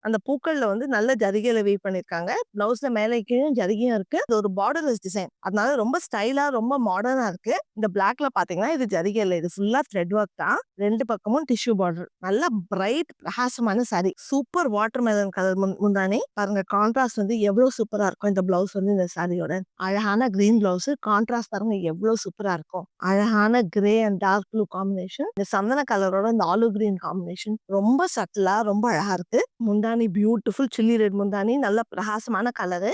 அந்த பூக்கள்ல வந்து நல்ல ஜரிகையில வெயிட் பண்ணியிருக்காங்க. பிளவுஸ்ல மேல கீழும் ஜரிகையும் இருக்கு. இது ஒரு பார்டர்லெஸ் டிசைன். அதனால ரொம்ப ஸ்டைலா, ரொம்ப மாடர்னா இருக்கு. இந்த பிளாக்ல பாத்தீங்கன்னா இது ஜரிகையில இது ஃபுல்லா த்ரெட் ஒர்க் தான். ரெண்டு பக்கமும் டிஷ்யூ பார்டர். நல்ல பிரைட் பிரகாசமான sorry. Super watermelon colour முந்தானே பாருங்க கான்ட்ராஸ்ட் வந்து எவ்வளவு சூப்பரா இருக்கும் இந்த பிளவுஸ் வந்து இந்த சாரியோட. அழகான கிரீன் பிளவுஸ். கான்ட்ராஸ்ட் பாருங்க எவ்வளவு சூப்பரா இருக்கும். அழகான grey and dark blue combination. இந்த சந்தன கலரோட இந்த ஆலு கிரீன் காம்பினேஷன் ரொம்ப சட்டிலா, ரொம்ப அழகா இருக்கு. முந்தானி பியூட்டிஃபுல் சில்லி ரெட் முந்தானி. நல்ல பிரகாசமான கலரு.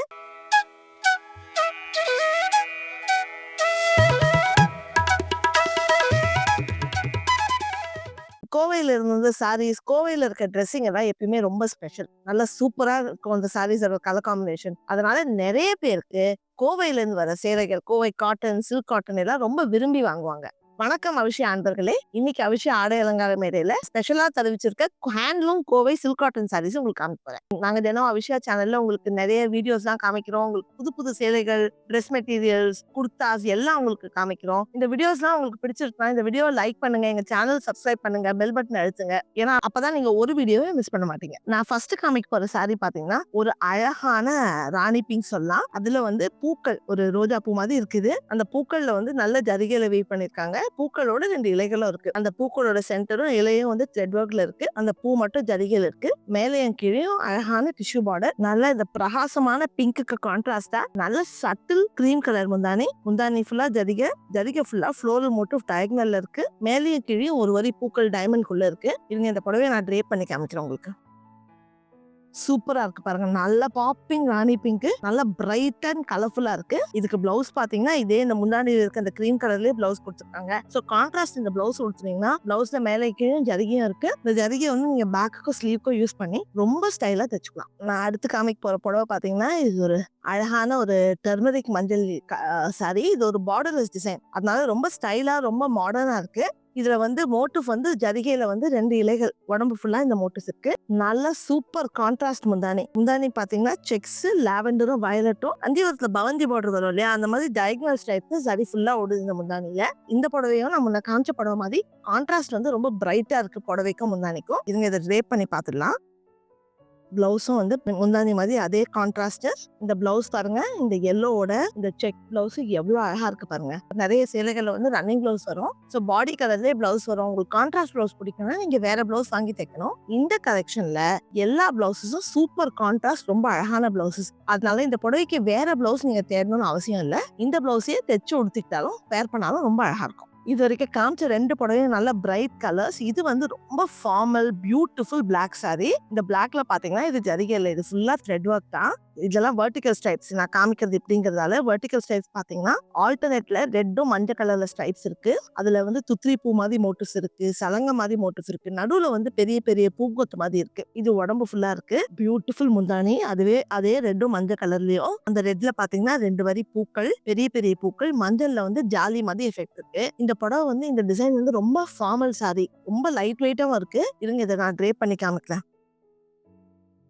கோவையில் இருந்தது சாரீஸ், கோவையில் இருக்க ட்ரெஸ்ஸிங் எல்லாம் எப்பயுமே ரொம்ப ஸ்பெஷல். நல்லா சூப்பராக இருக்கும் அந்த சாரீஸோட கலர் காம்பினேஷன். அதனால நிறைய பேருக்கு கோவையிலேருந்து வர சேலைகள், கோவை காட்டன், சில்க் காட்டன் எல்லாம் ரொம்ப விரும்பி வாங்குவாங்க. வணக்கம் அவிஷயா அன்பர்களே! இன்னைக்கு அவிஷயா ஆடை அலங்கார மேடையில ஸ்பெஷலா தெரிவிச்சிருக்க handloom Kovai silk cotton saris உங்களுக்கு காமிக்க போறேன். நாங்க தினம் அவிஷயா சேனல்ல உங்களுக்கு நெறைய வீடியோஸ்லாம் காமிக்கிறோம். உங்களுக்கு புது புது சேலைகள், ட்ரெஸ் மெட்டீரியல்ஸ், குர்தாஸ் எல்லாம் உங்களுக்கு காமிக்கிறோம். இந்த வீடியோஸ்லாம் உங்களுக்கு பிடிச்சிருக்கா இந்த வீடியோ லைக் பண்ணுங்க. எங்க சேனல் சப்ஸ்கிரைப் பண்ணுங்க. பெல் பட்டன் அழுத்துங்க. ஏன்னா, அப்பதான் நீங்க ஒரு வீடியோவே மிஸ் பண்ண மாட்டீங்க. நான் ஃபர்ஸ்ட் காமிக்க போற சாரி பாத்தீங்கன்னா ஒரு அழகான ராணி பிங்க் சொல்லலாம். அதுல வந்து பூக்கள் ஒரு ரோஜா பூ மாதிரி இருக்குது. அந்த பூக்கள்ல வந்து நல்ல ஜரிகையில வெயிட் பண்ணியிருக்காங்க. பூக்களோட ரெண்டு இலைகளும் இருக்கு. அந்த பூக்களோட சென்டரும், இலையும் வந்து த்ரெட் ஒர்க்ல இருக்கு. அந்த பூ மட்டும் ஜரிகையில் இருக்கு. மேலையும் கீழயும் அழகான டிஷ்யூ பார்டர். நல்ல இந்த பிரகாசமான பிங்க்குக்கு கான்ட்ராஸ்டா நல்ல சட்டில் கிரீம் கலர் முந்தானி. முந்தானி ஃபுல்லா ஜரிகை. ஜரிகை ஃபுல்லா ஃப்ளோரல் மோட்டிவ் டயக்னல்ல இருக்கு. மேலையும் கீழயும் ஒரு வரி பூக்கள் டைமண்ட்குள்ள இருக்கு. இருங்க இந்த புடவைய நான் ட்ரேப் பண்ணி காமிக்கிறேன் உங்களுக்கு. சூப்பரா இருக்கு பாருங்க. நல்ல பாப்பிங் ராணி பிங்க். நல்ல பிரைட் அண்ட் கலர்ஃபுல்லா இருக்கு. இதுக்கு பிளவுஸ் பார்த்தீங்கன்னா, இதே இந்த முன்னாடி இருக்க அந்த கிரீம் கலர்லயே பிளவுஸ் கொடுத்துருக்காங்க ஸோ கான்ட்ராஸ்ட் இந்த பிளவுஸ் உடுத்துனீங்கன்னா, பிளவுஸ்ல மேலே கீழே ஜரிகையும் இருக்கு. இந்த ஜரிகை வந்து நீங்க பேக்குக்கும், ஸ்லீவ்க்கும் யூஸ் பண்ணி ரொம்ப ஸ்டைலா தச்சுக்கலாம். நான் அடுத்து காமிக்க போற புடவை பார்த்தீங்கன்னா, இது ஒரு அழகான ஒரு டெர்மரிக் மஞ்சள் சாரி. இது ஒரு பார்டர்லெஸ் டிசைன். அதனால ரொம்ப ஸ்டைலா, ரொம்ப மாடர்னா இருக்கு. இதுல வந்து மோட்டிவ் வந்து ஜரிகையில வந்து ரெண்டு இலைகள். உடம்பு ஃபுல்லா இந்த மோட்டிவ்ஸ் இருக்கு. நல்லா சூப்பர் கான்ட்ராஸ்ட் முந்தானி. முந்தானி பார்த்தீங்கன்னா, செக்ஸ், லாவெண்டரும், வயலட்டும் அந்திவரத்துல பவந்தி பார்டர் வரும் இல்லையா? அந்த மாதிரி டயக்னல் ஸ்டைப்ல சரி ஃபுல்லா ஓடுது இந்த முந்தானியில இந்த புடவையும் நான் முன்ன காமிச்ச புடவை மாதிரி கான்ட்ராஸ்ட் வந்து ரொம்ப பிரைட்டா இருக்கு புடவைக்கும், முந்தானிக்கும். இதுங்க இதை ரேப் பண்ணி பாத்துடலாம் பிளவுஸும் வந்து முந்தானி மாதிரி அதே கான்ட்ராஸ்ட். இந்த பிளவுஸ் பாருங்க. இந்த எல்லோவோட இந்த செக் பிளவுஸ் எவ்வளோ அழகா இருக்கு பாருங்க. நிறைய சேலைகள்ல வந்து ரன்னிங் பிளவுஸ் வரும். ஸோ பாடி கலர்லயே பிளவுஸ் வரும். உங்களுக்கு கான்ட்ராஸ்ட் பிளவுஸ் பிடிக்கும்னா, நீங்க வேற பிளவுஸ் வாங்கி தைக்கணும். இந்த கலெக்ஷன்ல எல்லா பிளவுஸஸும் சூப்பர் கான்ட்ராஸ்ட் ரொம்ப அழகான பிளவுஸஸ். அதனால இந்த புடவைக்கு வேற பிளவுஸ் நீங்க தேடணும்னு அவசியம் இல்லை இந்த பிளவுஸையே தைச்சு உடுத்திக்கிட்டாலும், வேர் பண்ணாலும் ரொம்ப அழகா இருக்கும். இது வரைக்கும் காமிச்ச ரெண்டு புடவையும் நல்ல பிரைட் கலர்ஸ். இது வந்து ரொம்ப ஃபார்மல், பியூட்டிஃபுல் பிளாக் சாரி. இந்த பிளாக்ல பாத்தீங்கன்னா இது ஜரிகை இது ஃபுல்லா த்ரெட் ஒர்க் தான். இதெல்லாம் வெர்டிக்கல் ஸ்ட்ரைப்ஸ். நான் காமிக்கிறது இப்படிங்கிறதால வெர்டிக்கல் ஸ்ட்ரைப்ஸ் பாத்தீங்கன்னா ஆல்டர்னேட்ல ரெட்டும் மஞ்சள் கலர்ல ஸ்ட்ரைப்ஸ் இருக்கு. அதுல வந்து துத்ரி பூ மாதிரி மோட்டிவ்ஸ் இருக்கு. சலங்க மாதிரி மோட்டிவ்ஸ் இருக்கு. நடுவுல வந்து பெரிய பெரிய பூங்கொத்து மாதிரி இருக்கு. இது உடம்பு ஃபுல்லா இருக்கு. பியூட்டிஃபுல் முந்தானி. அதுவே அதே ரெட்டும் மஞ்சள் கலர்லயும் அந்த ரெட்ல பாத்தீங்கன்னா ரெண்டு வரி பூக்கள். பெரிய பெரிய பூக்கள். மஞ்சள்ல வந்து ஜாலி மாதிரி எஃபெக்ட் இருக்கு. இந்த படம் வந்து இந்த டிசைன் வந்து ரொம்ப ஃபார்மல் சாரி. ரொம்ப லைட் வெயிட்டாகவும் இருக்கு. இருங்க இதை நான் ட்ரே பண்ணி காமிக்கிறேன்.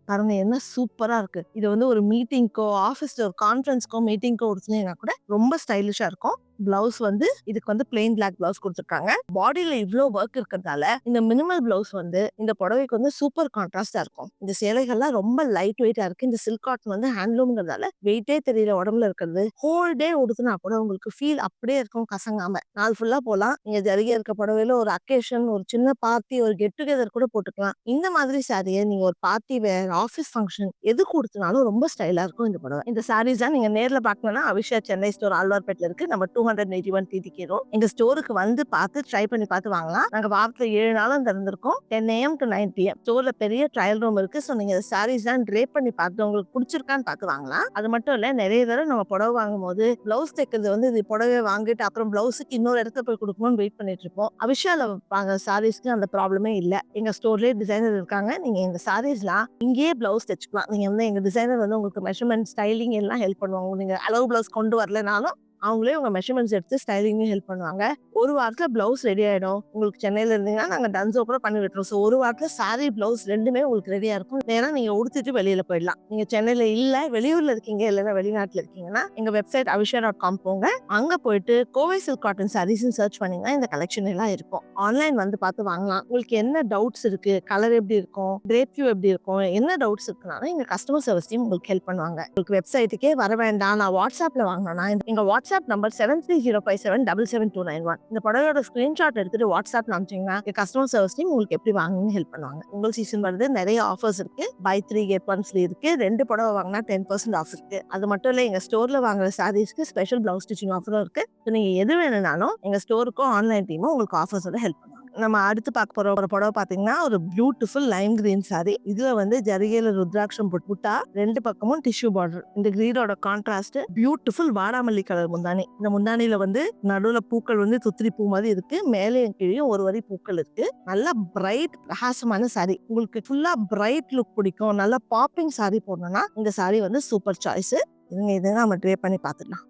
பாருங்க என்ன சூப்பரா இருக்கு. இது வந்து ஒரு மீட்டிங்க்கோ, ஆஃபீஸ்ல ஒரு கான்ஃபரன்ஸ்க்கோ, மீட்டிங்க்கோ உடுத்துனீங்கன்னா கூட ரொம்ப ஸ்டைலிஷா இருக்கும். பிளவுஸ் வந்து இதுக்கு வந்து பிளெயின் பிளாக் பிளவுஸ் கொடுத்துருக்காங்க பாடியில இவ்வளோ ஒர்க் இருக்கிறதால, இந்த மினிமல் பிளவுஸ் வந்து இந்த புடவைக்கு வந்து சூப்பர் கான்ட்ராஸ்டா இருக்கும். இந்த சேலைகள்லாம் ரொம்ப லைட் வெயிட்டா இருக்கு. இந்த சில்க் காட்டன் வந்து ஹேண்ட்லூம்ங்கிறதால வெயிட்டே தெரியல உடம்புல இருக்கிறது. ஹோல் டே உடுத்துனா கூட உங்களுக்கு ஃபீல் அப்படியே இருக்கும் கசங்காம. நாள் ஃபுல்லா போலாம். நீங்க ஜரிகை இருக்க புடவையில ஒரு அக்கேஷன், ஒரு சின்ன பார்ட்டி, ஒரு கெட் டுகெதர் கூட போட்டுக்கலாம். இந்த மாதிரி சாரிய நீங்க ஒரு பார்ட்டி வேற ஆஃபீஸ் ஃபங்க்ஷன் எது கொடுத்தனாலும் ரொம்ப ஸ்டைலா இருக்கும் இந்த புடவை. இந்த சாரீஸ்லாம் நீங்க நேர்ல பார்க்கணும்னா, அவிஷா சென்னை ஸ்டோர் ஆழ்வார்பேட்ல இருக்கு. Number 281 TTK road. எங்க ஸ்டோருக்கு வந்து பார்த்து ட்ரை பண்ணி பார்த்து வாங்கலாம். நாங்க வாரத்துல ஏழு நாளும் திறந்திருக்கோம். 10 ஏஎம் டூ 9 பிஎம். ஸ்டோர்ல பெரிய ட்ரையல் ரூம் இருக்கு. ஸோ நீங்க சாரீஸ்லாம் ட்ரேப் பண்ணி பார்த்து உங்களுக்கு பிடிச்சிருக்கான்னு பார்த்து வாங்கலாம். அது மட்டும் இல்ல நிறைய தடவை நம்ம புடவை வாங்கும்போது, பிளவுஸ் தைக்கிறது வந்து இது புடவைய வாங்கிட்டு அப்புறம் பிளவுஸுக்கு இன்னொரு இடத்துல போய் கொடுக்கணும்னு வெயிட் பண்ணிட்டு இருப்போம். அவிஷால வாங்க சாரீஸ்க்கு அந்த ப்ராப்ளமே இல்லை எங்க ஸ்டோர்லயே டிசைனர் இருக்காங்க. நீங்க எங்க சாரீஸ்லாம் இங்கேயே பிளவுஸ் தைச்சுக்கலாம் நீங்க வந்து எங்க டிசைனர் வந்து உங்களுக்கு மெஷர்மெண்ட் ஸ்டைலிங் எல்லாம் ஹெல்ப் பண்ணுவாங்க. நீங்க அளவு பிளவுஸ் கொண்டு வரலனாலும் அவங்களே உங்க மெஷர்மெண்ட்ஸ் எடுத்து ஸ்டைலிங்கும் ஹெல்ப் பண்ணுவாங்க. ஒரு வாரத்துல பிளவுஸ் ரெடி ஆயிடும். உங்களுக்கு சென்னையில இருந்தீங்கன்னா நாங்க டன்ஸோ கூட பண்ணி விட்டுறோம் ஸோ ஒரு வாரத்துல சாரி பிளவுஸ் ரெண்டுமே உங்களுக்கு ரெடியா இருக்கும். ஏன்னா நீங்க உடுத்துட்டு வெளியில போயிடலாம். நீங்க சென்னையில இல்ல வெளியூர்ல இருக்கீங்க இல்லைன்னா வெளிநாட்டுல இருக்கீங்கன்னா எங்க வெப்சைட் அவிஷா டாட் காம் போங்க. அங்க போயிட்டு Kovai silk cotton saris search பண்ணீங்கன்னா இந்த கலெக்ஷன் எல்லாம் இருக்கும். ஆன்லைன் வந்து பார்த்து வாங்கலாம். உங்களுக்கு என்ன டவுட்ஸ் இருக்கு? கலர் எப்படி இருக்கும்? கிரேப் வியூ எப்படி இருக்கும்? என்ன டவுட்ஸ் இருக்குனாலும் எங்க கஸ்டமர் சர்வீஸ் டீம் உங்களுக்கு ஹெல்ப் பண்ணுவாங்க. உங்களுக்கு வெப்சைட்டுக்கே வர வேண்டாம். நான் வாட்ஸ்அப்ல வாங்கினா எங்க WhatsApp number seven three zero five seven double seven two nine one இந்த புடவையோட ஸ்கிரீன்ஷாட் எடுத்துட்டு வாட்ஸ்அப் அனுப்பிச்சிங்கன்னா கஸ்டமர் சர்வீஸ் டீம் உங்களுக்கு எப்படி வாங்கணும்னு ஹெல்ப் பண்ணுவாங்க. உங்கள் சீசன் வருது நிறைய ஆஃபர்ஸ் இருக்கு. Buy three get one free இருக்கு. ரெண்டு புடவை வாங்கினா டென் பர்சன்ட் ஆஃப் இருக்கு. அது மட்டும் இல்லை எங்க ஸ்டோர்ல வாங்குற சாரீஸ்க்கு ஸ்பெஷல் பிளவுஸ் ஸ்டிச்சிங் ஆஃபரும் இருக்கு. நீங்க எது வேணும்னாலும் எங்க ஸ்டோருக்கும் ஆன்லைன் டீமும் உங்களுக்கு ஆஃபர்ஸோட ஹெல்ப் பண்ணுவாங்க. நம்ம அடுத்து பார்க்க போற ஒரு புடவை பாத்தீங்கன்னா ஒரு பியூட்டிஃபுல் லைம் கிரீன் சாரி இதுல வந்து ஜரிகையில ருத்ராட்சம் புட்- புட்டா ரெண்டு பக்கமும் டிஷ்யூ பார்டர் இந்த கிரீனோட கான்ட்ராஸ்ட் பியூட்டிஃபுல் வாடாமல்லி கலர் முந்தானி இந்த முந்தானில வந்து நடுவுல பூக்கள் வந்து துத்திரி பூ மாதிரி இருக்கு. மேலேயும் கீழே ஒரு வரி பூக்கள் இருக்கு. நல்லா பிரைட் பிரகாசமான சாரி உங்களுக்கு ஃபுல்லா பிரைட் லுக் பிடிக்கும். நல்லா பாப்பிங் சாரி போடணும்னா இந்த சாரி வந்து சூப்பர் சாய்ஸ் இதுங்க இதை நம்ம ட்ரே பண்ணி பார்த்துடலாம்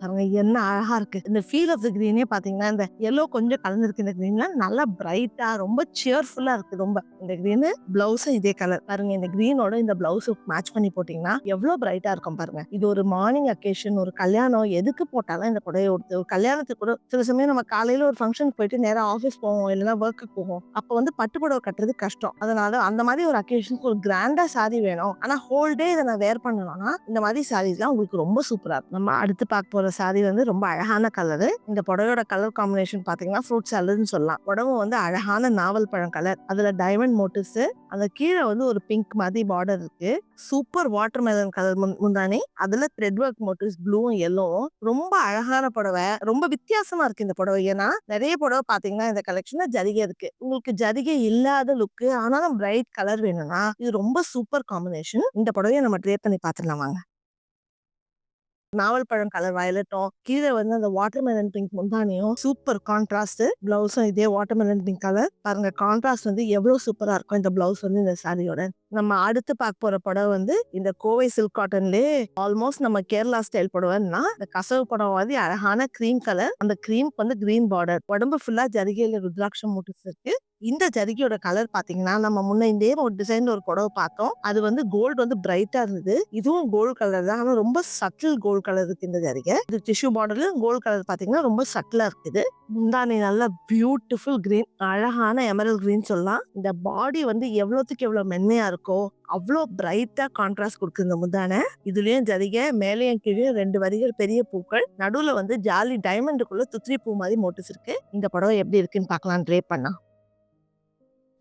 பாருங்க என்ன அழகா இருக்கு. இந்த ஃபீல் ஆஃப் த கிரீனே பாத்தீங்கன்னா இந்த எல்லோ கொஞ்சம் கலந்துருக்கு. இந்த கிரீன்லாம் நல்லா பிரைட்டா ரொம்ப சியர்ஃபுல்லா இருக்கு ரொம்ப. இந்த கிரீனு பிளவுஸும் இதே கலர் பாருங்க இந்த கிரீனோட இந்த பிளவுஸ் மேட்ச் பண்ணி போட்டீங்கன்னா எவ்வளவு பிரைட்டா இருக்கும் பாருங்க. இது ஒரு மார்னிங் அக்கேஷன் ஒரு கல்யாணம் எதுக்கு போட்டாலும் இந்த புடவை உடுத்து ஒரு கல்யாணத்துக்கு கூட சில சமயம் நம்ம காலையில ஒரு ஃபங்க்ஷன் போயிட்டு நேரம் ஆஃபீஸ் போவோம் இல்லைன்னா ஒர்க்குக்கு போவோம். அப்போ வந்து பட்டு புடவை கட்டுறது கஷ்டம். அதனால அந்த மாதிரி ஒரு அக்கேஷனுக்கு ஒரு கிராண்டா சாரி வேணும். ஆனா ஹோல் டே இதை நான் வேர் பண்ணணும்னா இந்த மாதிரி சாரீஸ்லாம் உங்களுக்கு ரொம்ப சூப்பரா இருக்கும். நம்ம அடுத்து பார்க்க போற சாரி வந்து ரொம்ப அழகான கலரு. இந்த புடவையோட கலர் காம்பினேஷன் பாத்தீங்கன்னா ஃப்ரூட் சாலட்னு சொல்லலாம். புடவை வந்து அழகான நாவல் பழம் கலர் அதுல டைமண்ட் மோட்டிவ்ஸ் அந்த கீழே வந்து ஒரு பிங்க் மாதிரி பார்டர் இருக்கு. சூப்பர் வாட்டர் மெலன் கலர் முந்தானே அதுல த்ரெட் ஒர்க் மோட்டிவ்ஸ் ப்ளூவும் எல்லோவும் ரொம்ப அழகான புடவை. ரொம்ப வித்தியாசமா இருக்கு இந்த புடவை. ஏன்னா நிறைய புடவை பாத்தீங்கன்னா இந்த கலெக்ஷன்ல ஜரிகை இருக்கு. உங்களுக்கு ஜரிகை இல்லாத லுக்கு ஆனாலும் பிரைட் கலர் வேணும்னா இது ரொம்ப சூப்பர் காம்பினேஷன் இந்த புடவையை நம்ம ட்ரே பண்ணி பாத்துடலாம் வாங்க. நாவல் பழம் கலர் வயலட்டும் கீழே வந்து அந்த வாட்டர் மெலன் பிங்க் முந்தானியும் சூப்பர் கான்ட்ராஸ்ட் பிளவுஸும் இதே வாட்டர் மெலன் பிங்க் கலர் பாருங்க கான்ட்ராஸ்ட் வந்து எவ்வளவு சூப்பரா இருக்கும் இந்த பிளவுஸ் வந்து இந்த சாரியோட நம்ம அடுத்து பார்க்க போற படம் வந்து இந்த கோவை சில்க் காட்டன்லயே ஆல்மோஸ்ட் நம்ம கேரளா ஸ்டைல் படம்னா இந்த கசவு படம் மாதிரி அழகான கிரீம் கலர் அந்த கிரீம்க்கு வந்து கிரீன் பார்டர். உடம்பு ஃபுல்லா ஜரிகையில ருத்ராட்சம் மூட்டிஸ் இருக்கு. இந்த ஜரிகையோட கலர் பாத்தீங்கன்னா நம்ம முன்ன இதே ஒரு டிசைன் ஒரு புடவை பார்த்தோம் அது வந்து கோல்டு வந்து பிரைட்டா இருந்தது. இதுவும் கோல்டு கலர் தான். ஆனா ரொம்ப சட்டில் கோல்டு கலர் இருக்கு இந்த ஜரிகை. இது டிஷ்யூ பார்டர்ல கோல்டு கலர் பாத்தீங்கன்னா ரொம்ப சட்டிலா இருக்குது. முந்தானி நல்ல பியூட்டிஃபுல் கிரீன் அழகான எமரல் கிரீன் சொல்லலாம். இந்த பாடி வந்து எவ்வளவுக்கு எவ்வளவு மென்மையா இருக்கும் இருக்கோ அவ்வளோ பிரைட்டா கான்ட்ராஸ்ட் கொடுக்குங்க இந்த இதுலயும் ஜரிகை மேலேயும் கீழே ரெண்டு வரிகள் பெரிய பூக்கள். நடுவுல வந்து ஜாலி டைமண்டுக்குள்ள துத்திரி பூ மாதிரி மோட்டிஸ் இருக்கு. இந்த படம் எப்படி இருக்குன்னு பார்க்கலாம் ட்ரே பண்ணா.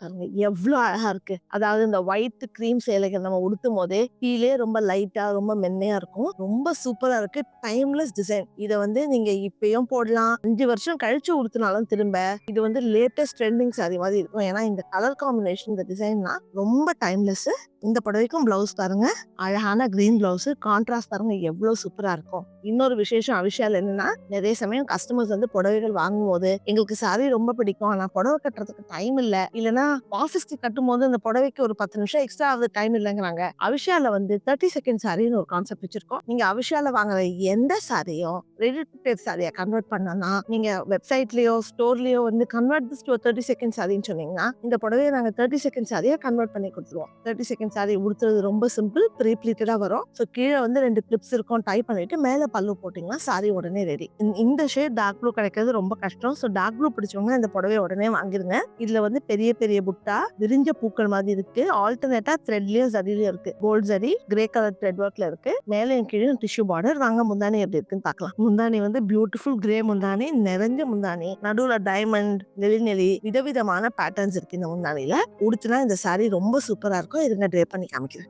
பாருங்க எவ்வளோ அழகா இருக்கு. அதாவது இந்த ஒயிட் கிரீம் சேலைகள் நம்ம உடுத்தும் போதே கீழே ரொம்ப லைட்டா ரொம்ப மென்மையா இருக்கும். ரொம்ப சூப்பரா இருக்கு. டைம்லெஸ் டிசைன் இதை வந்து நீங்க இப்பயும் போடலாம். அஞ்சு வருஷம் கழிச்சு உடுத்தினாலும் திரும்ப இது வந்து லேட்டஸ்ட் ட்ரெண்டிங் சாரி மாதிரி இருக்கும். ஏன்னா இந்த கலர் காம்பினேஷன் இந்த டிசைன்னா ரொம்ப டைம்லெஸ் இந்த புடவைக்கும் பிளவுஸ் பாருங்க. அழகான கிரீன் பிளவுஸ் கான்ட்ராஸ்ட் பாருங்க எவ்வளவு சூப்பரா இருக்கும். இன்னொரு விசேஷம் அவிஷால் என்னன்னா நிறைய சமயம் கஸ்டமர்ஸ் வந்து புடவைகள் வாங்கும் போது எங்களுக்கு சாரி ரொம்ப பிடிக்கும். ஆனா புடவை கட்டுறதுக்கு டைம் இல்ல. இல்லைன்னா ஆஃபீஸ்க்கு கட்டும் போது அந்த புடவைக்கு ஒரு பத்து நிமிஷம் எக்ஸ்ட்ரா ஆகுது டைம் இல்லைங்கிறாங்க. அவிஷால வந்து தேர்ட்டி செகண்ட் சாரின்னு ஒரு கான்செப்ட் வச்சிருக்கோம். நீங்க அவிஷால வாங்குற எந்த சாரியும் ரெடி டு டேட் சாரியை கன்வெர்ட் பண்ணனா நீங்க வெப்சைட்லயோ ஸ்டோர்லயோ வந்து convert this to thirty second சாரின்னு சொன்னீங்கன்னா இந்த புடவையை நாங்க தேர்ட்டி செகண்ட் சாரியை கன்வெர்ட் பண்ணி கொடுத்துருவோம். தேர்ட்டி செகண்ட் சாரி உடுத்துறது ரொம்ப சிம்பிள் ப்ரீ பிளீட்டடா வரும். ஸோ கீழே வந்து ரெண்டு கிளிப்ஸ் இருக்கும். டைப் பண்ணிட்டு மேல பல்லு போட்டிங்கன்னா சாரி உடனே ரெடி இந்த ஷேட் டார்க் ப்ளூ கிடைக்கிறது ரொம்ப கஷ்டம். ஸோ டார்க் ப்ளூ பிடிச்சவங்க இந்த புடவைய உடனே வாங்கிருங்க. இதுல வந்து பெரிய பெரிய புட்டா விரிஞ்ச பூக்கள் மாதிரி இருக்கு. ஆல்டர்னேட்டா த்ரெட்லயும் ஜரிலயும் இருக்கு. கோல்ட் சரி கிரே கலர் த்ரெட் ஒர்க்ல இருக்கு. மேலையும் கீழே டிஷ்யூ பார்டர் வாங்க முந்தானி எப்படி இருக்குன்னு பார்க்கலாம். முந்தானி வந்து பியூட்டிஃபுல் கிரே முந்தானி நிறைஞ்ச முந்தானி நடுவுல டைமண்ட் நெளி விதவிதமான பேட்டர்ன்ஸ் இருக்கு இந்த முந்தானியில உடுத்துனா இந்த சாரி ரொம்ப சூப்பரா இருக்கும். இதுங்க ட்ரே பண்ணி காமிக்கிறேன்.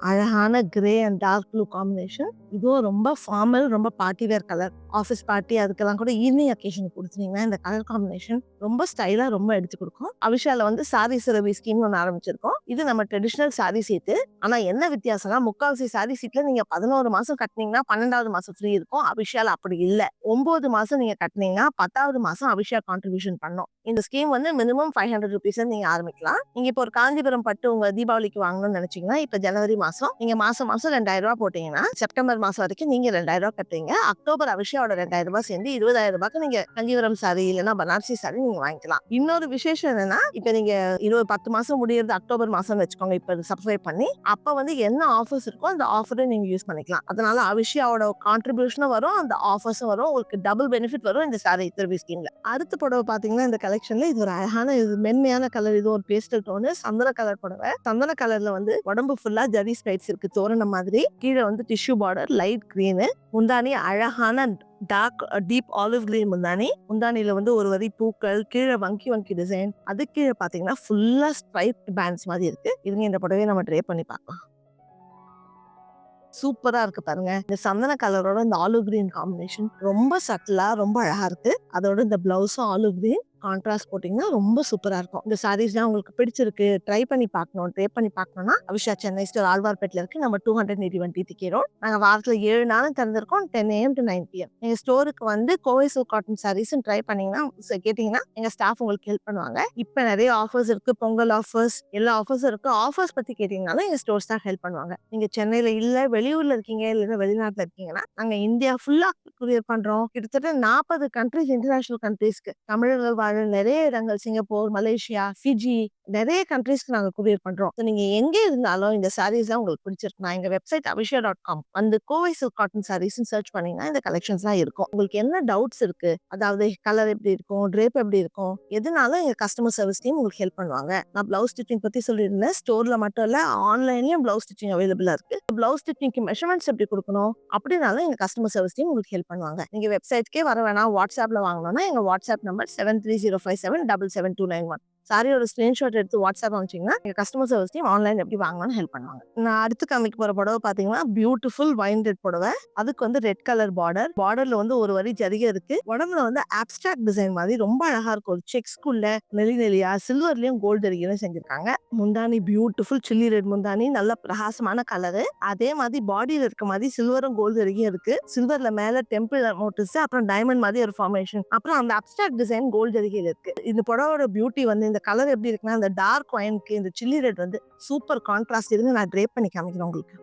அழகான grey and dark blue combination இதுவும் ரொம்ப ஃபார்மல் ரொம்ப party wear colour office party அதுக்கெல்லாம் கூட ஈவினிங் அக்கேஷன் கொடுத்துனீங்கன்னா இந்த கலர் காம்பினேஷன் ரொம்ப ஸ்டைலாக ரொம்ப எடுத்து கொடுக்கும். அவிஷால வந்து சாரி சிறவி ஸ்கீம் ஒன்று ஆரம்பிச்சிருக்கோம். இது நம்ம ட்ரெடிஷ்னல் சாரி சீட்டு. ஆனால் என்ன வித்தியாசம்னா முக்கால்வாசி சாரி சீட்ல நீங்க பதினோரு மாசம் கட்டினீங்கன்னா பன்னெண்டாவது மாசம் ஃப்ரீ இருக்கும். அபிஷால் அப்படி இல்லை. ஒன்பது மாசம் நீங்க கட்டினீங்கன்னா பத்தாவது மாசம் அபிஷா கான்ட்ரிபியூஷன் பண்ணும். இந்த ஸ்கீம் வந்து மினிமம் ஃபைவ் ஹண்ட்ரட் ருபீஸ் நீங்க ஆரம்பிக்கலாம். நீங்க இப்போ ஒரு காஞ்சிபுரம் பட்டு உங்க தீபாவளிக்கு வாங்கணும்னு நினைச்சீங்கன்னா இப்போ ஜனவரி மாசம் நீங்க மாசம் மாசம் ரெண்டாயிரம் ரூபாய் போட்டீங்கன்னா செப்டம்பர் மாசம் வரைக்கும் நீங்க ரெண்டாயிரம் ரூபாய் கட்டுறீங்க அக்டோபர் அபிஷாவோட ரெண்டாயிரம் ரூபாய் சேர்ந்து இருபதாயிரம் ரூபாய்க்கு நீங்க காஞ்சிபுரம் சாரி இல்லைன்னா பனாரசி சாரி நீங்க வாங்கிக்கலாம். இன்னொரு விசேஷம் என்னன்னா இப்ப நீங்க இருபது பத்து மாசம் முடியறது அக்டோபர் மாசம் வச்சுக்கோங்க இப்ப சப்ஸ்கிரைப் பண்ணி அப்ப வந்து என்ன ஆஃபர்ஸ் இருக்கோ அந்த ஆஃபரை நீங்க யூஸ் பண்ணிக்கலாம். அதனால அவிஷியாவோட கான்ட்ரிபியூஷனும் வரும் அந்த ஆஃபர்ஸும் வரும் உங்களுக்கு டபுள் பெனிஃபிட் வரும் இந்த சாரி திருப்பி ஸ்கீம்ல அடுத்த புடவை பாத்தீங்கன்னா இந்த கலெக்ஷன்ல இது ஒரு அழகான இது மென்மையான கலர் இது ஒரு பேஸ்டல் டோனு சந்தன கலர் புடவை. சந்தன கலர்ல வந்து உடம்பு ஃபுல்லா ஜரி ஸ்பைட்ஸ் இருக்கு தோரணம் மாதிரி. கீழே வந்து டிஷ்யூ பார்டர் லைட் கிரீனு முந்தானி அழகான டார்க் டீப் ஆலிவ் கிரீன் முந்தானி முந்தானில வந்து ஒரு வரி பூக்கள் கீழே வங்கி வங்கி டிசைன் அது கீழே பாத்தீங்கன்னா ஃபுல்லா ஸ்ட்ரைப் பேண்ட்ஸ் மாதிரி இருக்கு. இதுங்க இந்த புடவையை நம்ம ட்ரே பண்ணி பார்க்கலாம். சூப்பரா இருக்கு பாருங்க. இந்த சந்தன கலரோட இந்த ஆலிவ் கிரீன் காம்பினேஷன் ரொம்ப சட்டிலா ரொம்ப அழகா இருக்கு. அதோட இந்த பிளவுஸும் ஆலிவ் கிரீன் கான்ட்ராஸ்ட் போட்டிங்கன்னா ரொம்ப சூப்பராக இருக்கும். இந்த சாரீஸ்லாம் உங்களுக்கு பிடிச்சிருக்கு ட்ரை பண்ணி பார்க்கணும் ட்ரை பண்ணி பார்க்கணும்னா அபிஷா சென்னை ஸ்டோர் ஆழ்வார்பேட்டில் இருக்கு. நம்ம two hundred eighty one TTK road நாங்கள் வாரத்தில் ஏழு நாளும் திறந்திருக்கோம். Ten AM to nine PM எங்கள் ஸ்டோருக்கு வந்து Kovai silk cotton saris try பண்ணிங்கன்னா கேட்டிங்கன்னா எங்கள் ஸ்டாஃப் உங்களுக்கு ஹெல்ப் பண்ணுவாங்க. இப்போ நிறைய ஆஃபர்ஸ் இருக்கு. பொங்கல் ஆஃபர்ஸ் எல்லா ஆஃபர்ஸும் இருக்கு. ஆஃபர்ஸ் பற்றி கேட்டிங்கனாலும் எங்கள் ஸ்டோர்ஸ் தான் ஹெல்ப் பண்ணுவாங்க. நீங்கள் சென்னையில் இல்லை வெளியூரில் இருக்கீங்க இல்லைன்னா வெளிநாட்டில் இருக்கீங்கன்னா நாங்கள் இந்தியா ஃபுல்லாக குரியர் பண்ணுறோம் கிட்டத்தட்ட நாற்பது கண்ட்ரிஸ் இன்டர்நேஷனல் கண்ட்ரீஸ்க்கு தமிழர்கள் வாழ நிறைய இடங்கள் சிங்கப்பூர் மலேசியா ஃபிஜி நிறைய கண்ட்ரீஸ்க்கு நாங்கள் குரியர் பண்றோம். நீங்க எங்கே இருந்தாலும் இந்த சாரீஸ் தான் உங்களுக்கு பிடிச்சிருக்குன்னா எங்க வெப்சைட் அபிஷியா டாட் காம் வந்து Kovai silk cotton saris search பண்ணீங்கன்னா இந்த கலெக்ஷன்ஸ் தான் இருக்கும். உங்களுக்கு என்ன டவுட்ஸ் இருக்கு? அதாவது கலர் எப்படி இருக்கும்? ட்ரேப் எப்படி இருக்கும்? எதுனாலும் எங்க கஸ்டமர் சர்வீஸ் டீம் உங்களுக்கு ஹெல்ப் பண்ணுவாங்க. நான் பிளவுஸ் ஸ்டிச்சிங் பத்தி சொல்லியிருந்தேன். ஸ்டோர்ல மட்டும் இல்ல ஆன்லைன்லயும் பிளவுஸ் ஸ்டிச்சிங் அவைலபிளா இருக்கு. பிளவுஸ் ஸ்டிச்சிங்க்கு மெஷர்மெண்ட்ஸ் எப்படி கொடுக்கணும்? அப்படினாலும் எங்க கஸ்டமர் சர்வீஸ் டீம் உங்களுக்கு ஹெல்ப் பண்ணுவாங்க. நீங்க வெப்சைட்க்கே வர வேணாம். வாட்ஸ்அப்ல வாங்கணும்னா எங்க WhatsApp number seven three zero five seven double seven two nine one சாரியோட ஸ்க்ரீன்ஷாட் எடுத்து வாட்ஸ்அப் அனுப்பிச்சிங்கன்னா எங்கள் கஸ்டமர் சர்வீஸ் டீம் ஆன்லைன் எப்படி வாங்கணும்னு ஹெல்ப் பண்ணுவாங்க. நான் அடுத்து காமிக்க போகிற புடவை பார்த்தீங்கன்னா பியூட்டிஃபுல் வைண்டட் புடவை. அதுக்கு வந்து ரெட் கலர் பார்டர் பார்டரில் வந்து ஒரு வரி ஜரிகை இருக்கு. உடம்புல வந்து அப்டிராக்ட் டிசைன் மாதிரி ரொம்ப அழகாக இருக்கும். ஒரு செக்ஸ்குள்ள நெலி நெலியா சில்வர்லேயும் கோல்டு ஜரிகையும் செஞ்சுருக்காங்க. முந்தானி பியூட்டிஃபுல் சில்லி ரெட் முந்தானி நல்ல பிரகாசமான கலரு அதே மாதிரி பாடியில் இருக்க மாதிரி சில்வரும் கோல்டு ஜரிகையும் இருக்கு. சில்வர்ல மேல டெம்பிள் மோட்டிவ்ஸ் அப்புறம் டைமண்ட் மாதிரி ஒரு ஃபார்மேஷன் அப்புறம் அந்த அப்டிராக்ட் டிசைன் கோல்டு ஜரிகையில இருக்கு. இந்த புடவோட பியூட்டி வந்து இந்த கலர் எப்படி இருக்குன்னா இந்த டார்க் ஒயினுக்கு இந்த சில்லி ரெட் வந்து சூப்பர் கான்ட்ராஸ்ட் இருந்து நான் ட்ரேப் பண்ணி காமிக்கிறேன் உங்களுக்கு.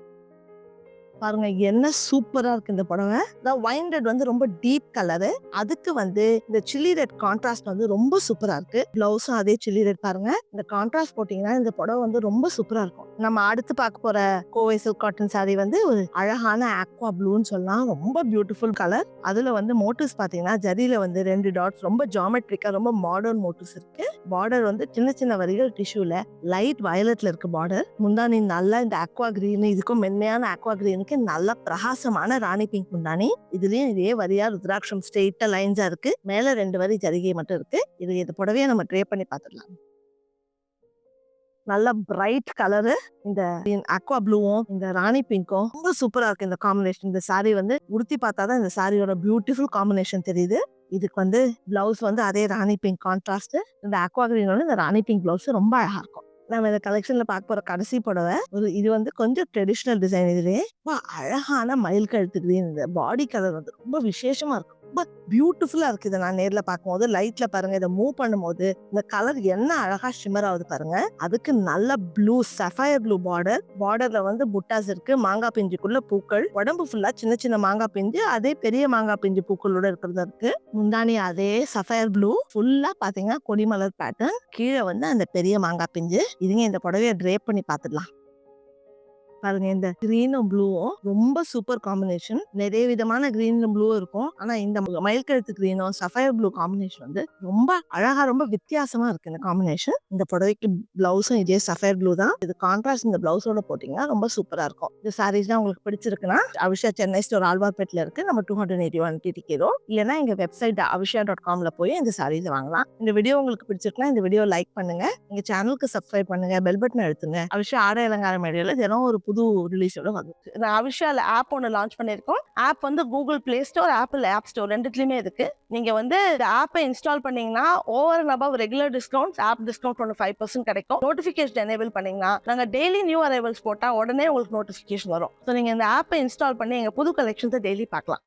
பாருங்க என்ன சூப்பரா இருக்கு இந்த புடவை இந்த ஒயின் ரெட் வந்து ரொம்ப டீப் கலரு அதுக்கு வந்து இந்த சில்லி ரெட் கான்ட்ராஸ்ட் வந்து ரொம்ப சூப்பரா இருக்கு. பிளவுஸும் அதே சில்லி ரெட் பாருங்க. இந்த கான்ட்ராஸ்ட் போட்டீங்கன்னா இந்த புடவை வந்து ரொம்ப சூப்பரா இருக்கும். நம்ம அடுத்து பார்க்க போற கோவை சில்க் காட்டன் சாரி வந்து ஒரு அழகான ஆக்வா ப்ளூன்னு சொல்லலாம். ரொம்ப பியூட்டிஃபுல் கலர் அதுல வந்து மோட்டிவ்ஸ் பாத்தீங்கன்னா ஜரியில வந்து ரெண்டு டாட்ஸ் ரொம்ப ஜாமெட்ரிக்கா ரொம்ப மாடர்ன் மோட்டிவ்ஸ் இருக்கு. பார்டர் வந்து சின்ன சின்ன வரிகள் டிஷ்யூல லைட் வயலட்ல இருக்கு பார்டர் முந்தானி நல்லா இந்த அக்வா கிரீன் இதுக்கும் மென்மையான அக்வா கிரீனுக்கு நல்ல பிரகாசமான ராணி பிங்க் முந்தானி இதுலயும் இதே வரியா ருத்ராட்சம் ஸ்ட்ரெயிட்டா லைன்ஸா இருக்கு. மேல ரெண்டு வரி ஜரிகை மட்டும் இருக்கு. இது இது புடவையை நம்ம ட்ரே பண்ணி பார்த்துடலாம். நல்ல பிரைட் கலரு இந்த அக்வா ப்ளூவும் இந்த ராணி பிங்க்கும் ரொம்ப சூப்பரா இருக்கு இந்த காம்பினேஷன் இந்த சாரீ வந்து உடுத்தி பார்த்தாதான் இந்த சாரியோட பியூட்டிஃபுல் காம்பினேஷன் தெரியுது. இதுக்கு வந்து பிளவுஸ் வந்து அதே ராணி பிங்க் கான்ட்ராஸ்ட் இந்த அக்வா வந்து இந்த ராணி பிங்க் பிளவுஸ் ரொம்ப அழகா இருக்கும். நம்ம இந்த கலெக்ஷன்ல பார்க்க போற கடைசி புடவை ஒரு இது வந்து கொஞ்சம் ட்ரெடிஷ்னல் டிசைன் இதுலயே ரொம்ப அழகான மயில் கழுத்து இந்த பாடி கலர் வந்து ரொம்ப விசேஷமா இருக்கும். ரொம்ப பியூட்டிஃபுல்லா இருக்கு இதை நான் நேர்ல பார்க்கும்போது. லைட்ல பாருங்க இதை மூவ் பண்ணும்போது இந்த கலர் என்ன அழகா ஷிமர் ஆகுது பாருங்க. அதுக்கு நல்ல ப்ளூ சஃபயர் ப்ளூ பார்டர் பார்டர்ல வந்து புட்டாஸ் இருக்கு மாங்காய் பிஞ்சுக்குள்ள பூக்கள். உடம்பு ஃபுல்லா சின்ன சின்ன மாங்காய் பிஞ்சு அதே பெரிய மாங்காய் பிஞ்சு பூக்களோட இருக்கிறது இருக்கு முந்தானி அதே சஃபயர் ப்ளூ ஃபுல்லா பாத்தீங்கன்னா கொடிமலர் பேட்டர்ன் கீழே வந்து அந்த பெரிய மாங்காய் பிஞ்சு. இதுங்க இந்த புடவைய ட்ரேப் பண்ணி பாத்துடலாம். பாருங்க இந்த கிரீனும் ப்ளூவும் ரொம்ப சூப்பர் காம்பினேஷன் நிறைய விதமான கிரீனும் ப்ளூவும் இருக்கும். ஆனா இந்த மயில்கழுத்து கிரீனும் சஃபயர் ப்ளூ காம்பினேஷன் வந்து ரொம்ப அழகா ரொம்ப வித்தியாசமா இருக்கு இந்த காம்பினேஷன் இந்த புடவைக்கு பிளவுஸும் இதே சஃபயர் ப்ளூ தான். இது கான்ட்ராஸ்ட் இந்த பிளவுஸோட போட்டீங்கன்னா ரொம்ப சூப்பரா இருக்கும். இந்த சாரீஸ் தான் உங்களுக்கு பிடிச்சிருக்குன்னா அவிஷா சென்னை ஸ்டோர் ஆழ்வார்பேட்டில் இருக்கு. நம்ம two hundred eighty one TTK இல்லைன்னா எங்க வெப்சைட் அவிஷா டாட் காம்ல போய் இந்த சாரீஸ் வாங்கலாம். இந்த வீடியோ உங்களுக்கு பிடிச்சிருக்குன்னா இந்த வீடியோ லைக் பண்ணுங்க. எங்க சேனலுக்கு சப்ஸ்கிரைப் பண்ணுங்க பெல் பட்டன் எடுத்துங்க அவிஷா ஆடை அலங்கார மேடையில தினம் ஒரு புது ரிலீஸோட வந்துச்சு. நான் அவிஷால ஆப் ஒன்று லான்ச் பண்ணியிருக்கோம். ஆப் வந்து Google Play Store Apple App Store ரெண்டுத்துலையுமே இருக்கு. நீங்க வந்து இந்த ஆப்பை இன்ஸ்டால் பண்ணீங்கன்னா over and above regular discount app discount ஒன்று ஃபைவ் பர்சன்ட் கிடைக்கும். நோட்டிஃபிகேஷன் எனேபிள் பண்ணீங்கன்னா நாங்கள் டெய்லி நியூ அரைவல்ஸ் போட்டால் உடனே உங்களுக்கு நோட்டிஃபிகேஷன் வரும். ஸோ நீங்கள் இந்த ஆப்பை இன்ஸ்டால் பண்ணி எங்கள் புது கலெக்ஷன்ஸை டெய்லி பார்க்கலாம்.